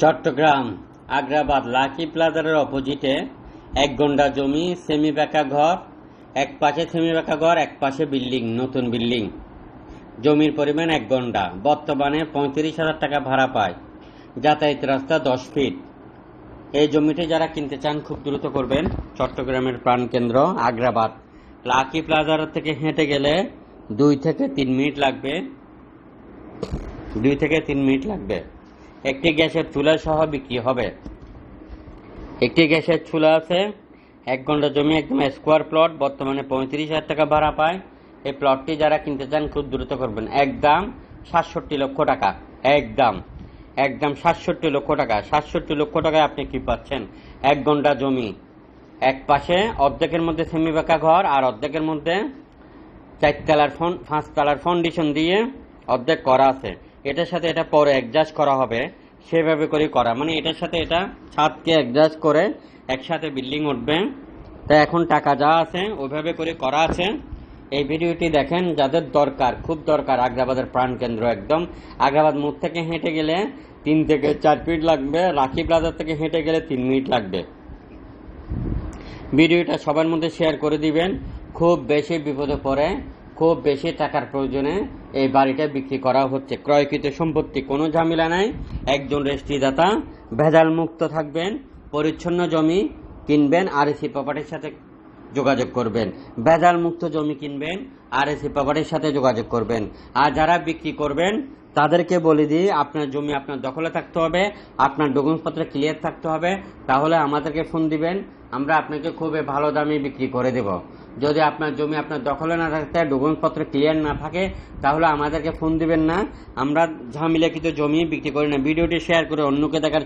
Chittagong, Agrabad lucky প্লাজারের অপোজিটে এক গন্ডা জমি সেমি বেঁকা ঘর, এক পাশে সেমি বেঁকা ঘর, এক পাশে বিল্ডিং, নতুন বিল্ডিং। জমির পরিমাণ এক গন্ডা। বর্তমানে পঁয়ত্রিশ হাজার টাকা ভাড়া পায়। যাতায়াত রাস্তা দশ ফিট। এই জমিটি যারা কিনতে চান, খুব দ্রুত করবেন। চট্টগ্রামের প্রাণকেন্দ্র আগ্রাবাদ। লাকি প্লাজার থেকে হেঁটে গেলে দুই থেকে তিন মিনিট লাগবে। দুই থেকে তিন মিনিট লাগবে। একটি গ্যাসের চুলা সহ বিক্রি হবে। একটি গ্যাসের চুলা আছে, এক ঘণ্টা জমি, একদম স্কোয়ার প্লট বর্তমানে পঁয়ত্রিশ হাজার টাকা ভাড়া পায়। এই প্লটটি যারা কিনতে চান, খুব দ্রুত করবেন। একদম সাতষট্টি লক্ষ টাকা, একদম একদম সাতষট্টি লক্ষ টাকা। সাতষট্টি লক্ষ টাকায় আপনি কি পাচ্ছেন? এক ঘণ্টা জমি, এক পাশে অর্ধেকের মধ্যে সেমি বাঁকা ঘর আর অর্ধেকের মধ্যে চারতলার ফোন পাঁচতলার ফাউন্ডেশন দিয়ে অর্ধেক করা আছে। এটার সাথে এটা পরে অ্যাডজাস্ট করা হবে, সেভাবে করে করা। মানে এটার সাথে এটা ছাদকে অ্যাডজাস্ট করে একসাথে বিল্ডিং উঠবে। তা এখন টাকা যা আছে, ওইভাবে করে করা আছে। এই ভিডিওটি দেখেন যাদের দরকার, খুব দরকার আগ্রাবাদের প্রাণকেন্দ্র একদম। আগ্রাবাদ মোড় থেকে হেঁটে গেলে তিন থেকে চার মিনিট লাগবে, রাখি প্লাজার থেকে হেঁটে গেলে তিন মিনিট লাগবে। ভিডিওটা সবার মধ্যে শেয়ার করে দিবেন, খুব বেশি বিপদে পড়ে খুব বেশি টাকার প্রয়োজনে এই বাড়িটা বিক্রি করা হচ্ছে। ক্রয়কৃত সম্পত্তি কোনো ঝামেলা নাই। একজন রেস্ট্রিদাতা ভেজাল মুক্ত থাকবেন, পরিচ্ছন্ন জমি কিনবেন, আর এসি প্রপার্টির সাথে যোগাযোগ করবেন। ভেজাল মুক্ত জমি কিনবেন আর এসি প্রপার্টির সাথে যোগাযোগ করবেন। আর যারা বিক্রি করবেন, তাদেরকে বলে দিই, আপনার জমি আপনার দখলে থাকতে হবে, আপনার ডকুমেন্টসপত্র ক্লিয়ার থাকতে হবে, তাহলে আমাদেরকে ফোন দিবেন, আমরা আপনাকে খুবই ভালো দামে বিক্রি করে দেব। যদি আপনার জমি আপনার দখলে না থাকতে, ডকুমেন্টসপত্র ক্লিয়ার না থাকে, তাহলে আমাদেরকে ফোন দিবেন না। আমরা ঝামেলাকৃত জমি বিক্রি করি না। ভিডিওটি শেয়ার করে অন্যকে দেখার